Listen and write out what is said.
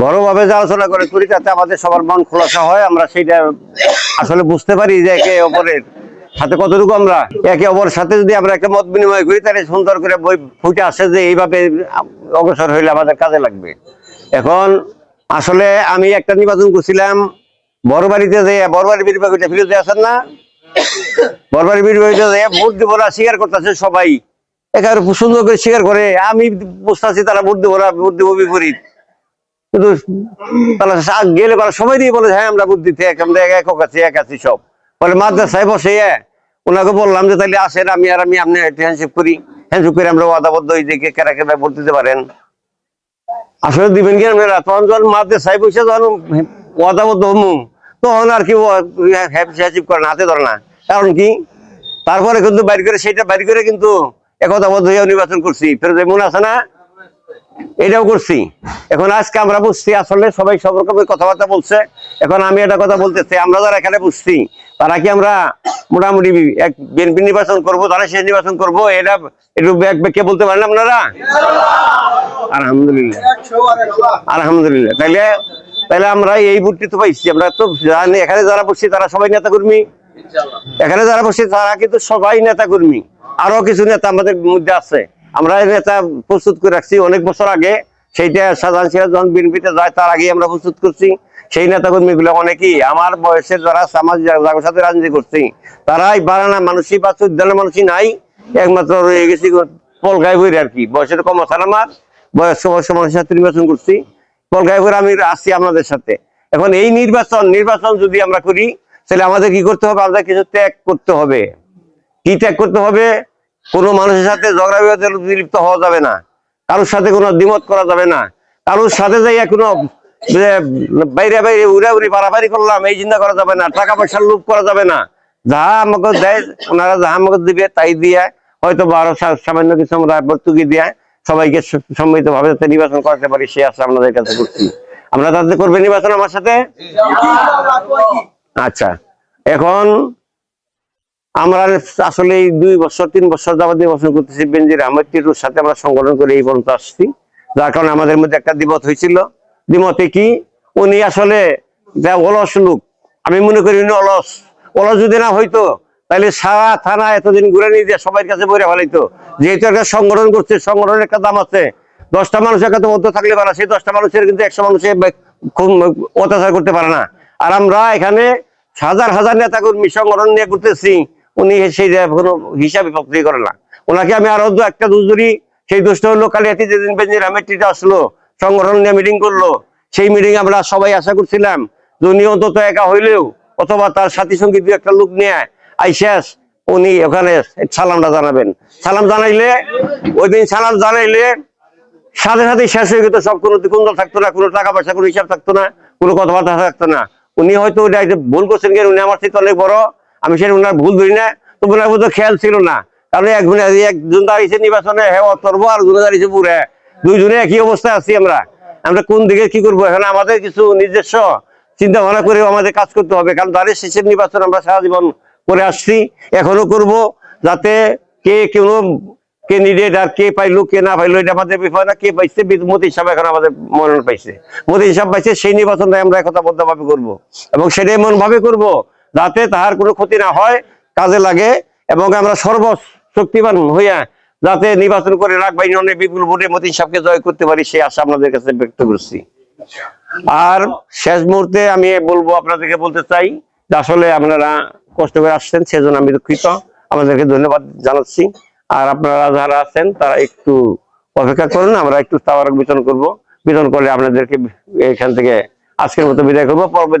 বড়ভাবে যে আলোচনা করে করি, তাতে আমাদের সবার মন খোলাসা হয়। আমরা সেইটা আসলে বুঝতে পারি যে একে অপরের সাথে কতটুকু আমরা একে অপরের সাথে যদি আমরা একটা মত বিনিময় করি, তাহলে সুন্দর করে বই ফুটে আসে যে এইভাবে অগ্রসর হইলে আমাদের কাজে লাগবে। এখন আসলে আমি একটা নির্বাচন করছিলাম বড় বাড়িতে যে বড় বাড়ির বিরুদ্ধে ফিরতে আছেন না? বড় বাড়ির বিরুদ্ধে যে ভোট দিব না, স্বীকার করতেছে সবাই। একেবারে সুন্দর করে স্বীকার করে, আমি বুঝতেছি তারা ভোট দিব না, ভোট দিব বিপরীত। গেলে পরে সবাই দিয়ে বলে হ্যাঁ আমরা একক আছি এক আছি সব। বলে মাদ্রাসায় বসে এ, ওনাকে বললাম যে তাহলে আসেন আমি আর আমি আপনি হ্যান্ডশেক করি। হ্যান্ডশেক করে আমরা ওয়াদাবদ্ধ হয়ে কেরা কেরা ভোট দিতে পারেন। আসলে দিবেন কি আপনারা? তখন যখন মাদ্রাসায় বসে যখন ওয়াদাবদ্ধ তখন আর কি হ্যাচিভ করে না হাতে ধরে না। কারণ কি? তারপরে কিন্তু বাইর করে সেটা বাইর করে কিন্তু একতাবদ্ধ হয়ে নির্বাচন করছি। ফেরত মনে আছে না? এটাও করছি। এখন আজকে আমরা বুঝছি আসলে সবাই সব রকমের কথাবার্তা বলছে। এখন আমি একটা কথা বলতেছি আমরা যারা এখানে বুঝছি তারা কি আমরা মোটামুটি এক বিএনপি নির্বাচন করব তারা শেষ নির্বাচন করব এটা একটু ব্যাগ ব্যাগকে বলতে পারেন আপনারা? আলহামদুলিল্লাহ। আলহামদুলিল্লাহ। তাইলে তাহলে আমরা এই বুটটি তো পাইছি আমরা তো জানি এখানে যারা বসছি তারা সবাই নেতা কর্মী এখানে যারা বসছে তারা কিন্তু সবাই নেতা কর্মী আরও কিছু নেতা আমাদের মধ্যে আছে। আমরা নেতা প্রস্তুত করে রাখছি। অনেক বছর আগে সেইটা সাধারণ সিরাজ যখন বিএনপিতে যায়, তার আগে আমরা প্রস্তুত করছি। সেই নেতা কর্মী গুলো অনেকেই, আমার বয়সের যারা সমাজ যাদের সাথে রাজনীতি করছি, তারাই বাড়ানা মানুষই বা চোদ্দানের মানুষই নাই, একমাত্র রয়ে গেছি পলগায় বইরে আর কি। বয়সের কম আছে আমার বয়স মানুষের সাথে নির্বাচন করছি। পলগায় বইরে আমি আসছি আপনাদের সাথে। এখন এই নির্বাচন নির্বাচন যদি আমরা করি, তাহলে আমাদের কি করতে হবে? আমাদের কিছু ত্যাগ করতে হবে। কি ত্যাগ করতে হবে? কোনো মানুষের সাথে ঝগড়া বিবাদে লিপ্ত হওয়া যাবে না। কারোর সাথে কোনো দ্বিমত করা যাবে না। কারোর সাথে যাইয়া কোনো বাইরে বাইরে উড়া উড়ি বাড়াবাড়ি করলাম এই চিন্তা করা যাবে না। টাকা পয়সার লোভ করা যাবে না। যাহা আমাকে দেয় ওনারা যাহা আমাকে দিবে তাই দিয়ে হয়তো বারো সামান্য কিছু আমরা ভর্তুকি দিয়ে সবাইকে সম্মিলিত ভাবে যাতে নির্বাচন করতে পারি সে আশা আপনাদের কাছে করছি। আমরা তাতে করবে নির্বাচন আমার সাথে? আচ্ছা। এখন আমরা আসলে এই দুই বছর, তিন বছর যাবত নির্বাচন করতেছি বেঞ্জির আহমেদ সাথে আমরা সংগঠন করে এই পর্যন্ত আসছি। যার কারণে আমাদের মধ্যে একটা দ্বিমত হয়েছিল। দ্বিমতে কি? উনি আসলে যা অলস লোক। আমি মনে করি উনি অলস। অলস যদি না হইতো, তাহলে সারা থানা এতদিন ঘুরে নিয়ে দিয়ে সবার কাছে বইরে ফেলাইতো। যেহেতু একটা সংগঠন করছে, সংগঠনের একটা দাম আছে। দশটা মানুষ একাতে মধ্যে থাকলে পারে সেই দশটা মানুষের কিন্তু একশো মানুষের খুব অত্যাচার করতে পারে না। আর আমরা এখানে হাজার হাজার নেতা কর্মী সংগঠন নিয়ে করতেছি উনি সেই কোনো হিসাবে প্রক্রিয়া করে না। ওনাকে আমি আরও দু- একটা দোষ ধরি সেই দোষটা হলো কালিয়াতি যেদিন বেঞ্জির আহমেদ আসলো, সংগঠন নিয়ে মিটিং করল, সেই মিটিং আমরা সবাই আশা করছিলাম উনি অন্তত একা হইলেও অথবা তার সাথী সঙ্গী দু একটা লোক নিয়ে আইসাস উনি ওখানে সালামটা জানাবেন। সালাম জানাইলে ওই দিন সালাম জানাইলে সাথে সাথে শেষ হয়ে যেত সব, কোনো কুন্দল থাকতো না, কোনো টাকা পয়সা, কোনো হিসাব থাকতো না, কোনো কথাবার্তা থাকতো না। উনি হয়তো ভুল করছেন কেন? উনি আমার থেকে অনেক বড়। আমি সেটা উনার ভুল ধরি না, তো ওনার মধ্যে খেয়াল ছিল না। কারণ একজন একজন দাঁড়িয়েছে নির্বাচনে হ্যাঁ অতর্ব আর দুজনে দাঁড়িয়েছে পুরে দুইজনে একই অবস্থায় আছি আমরা। আমরা কোন দিকে কি করব? এখন আমাদের কিছু নিজস্ব চিন্তা ভাবনা করে আমাদের কাজ করতে হবে। কারণ দাঁড়িয়ে শেষের নির্বাচন আমরা সারা জীবন করে আসছি, এখনও করব, যাতে কে কোনো ক্যান্ডিডেট আর কে পাইলো, কে না পাইলো, এটা আমাদের বিষয় না। কে পাইছে মোদি সাহেব এখন আমাদের মনোনয়ন পাইছে। মোদি সাহেব পাইছে, সেই নির্বাচনটা আমরা একতাবদ্ধ ভাবে করব। এবং সেটাই এমন ভাবে করব। যাতে তাহার কোনো ক্ষতি না হয়, কাজে লাগে এবং আমরা সর্বশক্তিমান হইয়া যাতে নির্বাচন করে রাখবা ইউনিয়নে বিপুল ভোটে মতিন সাহেবকে জয় করতে পারি, সেই আশা আপনাদের কাছে ব্যক্ত করছি। আর শেষ মুহূর্তে আমি বলব, আপনাদেরকে বলতে চাই যে আসলে আপনারা কষ্ট করে আসছেন, সেজন্য আমি দুঃখিত। আমাদেরকে ধন্যবাদ জানাচ্ছি। আর আপনারা যারা আছেন, তারা একটু অপেক্ষা করুন, আমরা একটু তাওয়ার বিতরণ করব। বিতরণ করলে আপনাদেরকে এখান থেকে আজকের মতো বিদায় করব। পরবর্তী